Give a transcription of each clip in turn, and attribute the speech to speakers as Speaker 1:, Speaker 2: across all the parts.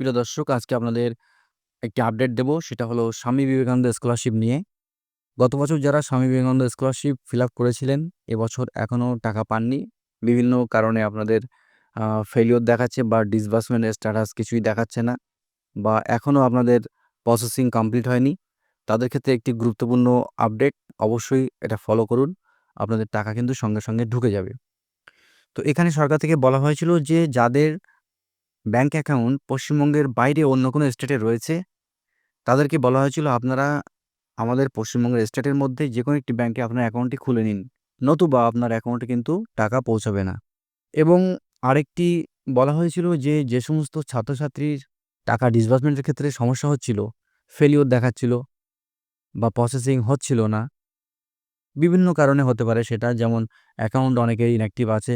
Speaker 1: প্রিয় দর্শক, আজকে আপনাদের একটি আপডেট দেব। সেটা হলো স্বামী বিবেকানন্দ স্কলারশিপ নিয়ে। গত বছর যারা Swami Vivekananda scholarship fill up করেছিলেন এবছর এখনও টাকা পাননি। বিভিন্ন কারণে আপনাদের ফেলিওর দেখাচ্ছে বা ডিসবার্সমেন্ট স্ট্যাটাস কিছুই দেখাচ্ছে না বা এখনও আপনাদের প্রসেসিং কমপ্লিট হয়নি। তাদের ক্ষেত্রে একটি গুরুত্বপূর্ণ আপডেট অবশ্যই এটা ফলো করুন। আপনাদের টাকা কিন্তু সঙ্গে সঙ্গে ঢুকে যাবে। তো এখানে সরকার থেকে বলা হয়েছিল যে, যাদের ব্যাংক অ্যাকাউন্ট পশ্চিমবঙ্গের বাইরে অন্য কোনো স্টেটে রয়েছে? তাদেরকে বলা হয়েছিল, আপনারা আমাদের পশ্চিমবঙ্গের স্টেটের মধ্যে যে কোনো একটি ব্যাংকে আপনার অ্যাকাউন্টটি খুলে নিন। নতুবা আপনার অ্যাকাউন্টে কিন্তু টাকা পৌঁছাবে না। এবং আরেকটি বলা হয়েছিল যে যে সমস্ত ছাত্রছাত্রীর টাকা ডিসবার্সমেন্টের ক্ষেত্রে সমস্যা হচ্ছিল ফেলিওর দেখাচ্ছিল বা প্রসেসিং হচ্ছিল না। বিভিন্ন কারণে হতে পারে সেটা, যেমন অ্যাকাউন্ট অনেকের ইনঅ্যাক্টিভ আছে,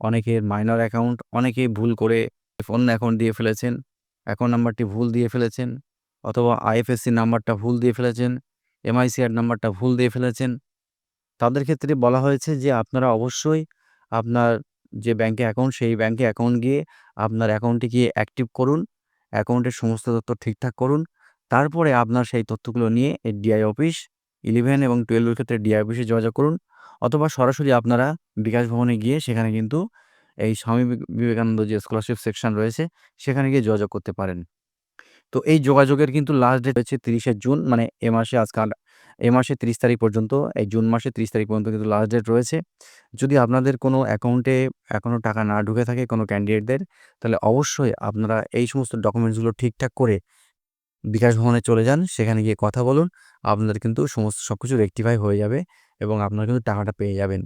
Speaker 1: অনেকের মাইনর অ্যাকাউন্ট অনেকেই ভুল করে ফোন অ্যাকাউন্ট দিয়ে ফেলেছেন, অ্যাকাউন্ট নাম্বারটি ভুল দিয়ে ফেলেছেন, অথবা আইএফএসসি নাম্বারটা ভুল দিয়ে ফেলেছেন এমআইসিআর নাম্বারটা ভুল দিয়ে ফেলেছেন। তাদের ক্ষেত্রে বলা হয়েছে যে, আপনারা অবশ্যই আপনার যে ব্যাংকে অ্যাকাউন্ট, সেই ব্যাংকে অ্যাকাউন্ট গিয়ে আপনার অ্যাকাউন্টটি গিয়ে অ্যাক্টিভ করুন, অ্যাকাউন্টের সমস্ত তথ্য ঠিকঠাক করুন। তারপরে আপনার সেই তথ্যগুলো নিয়ে ডিআই অফিস, ইলেভেন এবং টুয়েলভের ক্ষেত্রে ডিআই অফিসে যোগাযোগ করুন, অথবা সরাসরি আপনারা বিকাশ ভবনে গিয়ে সেখানে কিন্তু এই স্বামী বিবেকানন্দ যে স্কলারশিপ সেকশন রয়েছে, সেখানে গিয়ে যোগাযোগ করতে পারেন। তো এই যোগাযোগের কিন্তু লাস্ট ডেট হচ্ছে তিরিশে জুন মানে এ মাসে আজকাল এ মাসে তিরিশ তারিখ পর্যন্ত, এই জুন মাসে তিরিশ তারিখ পর্যন্ত কিন্তু লাস্ট ডেট রয়েছে। যদি আপনাদের কোনো অ্যাকাউন্টে এখনও টাকা না ঢুকে থাকে কোনো ক্যান্ডিডেটদের তাহলে অবশ্যই আপনারা এই সমস্ত ডকুমেন্টসগুলো ঠিকঠাক করে বিকাশ ভবনে চলে যান, সেখানে গিয়ে কথা বলুন, আপনাদের কিন্তু সমস্ত সব কিছু রেকটিফাই হয়ে যাবে এবং আপনারা কিন্তু টাকাটা পেয়ে যাবেন।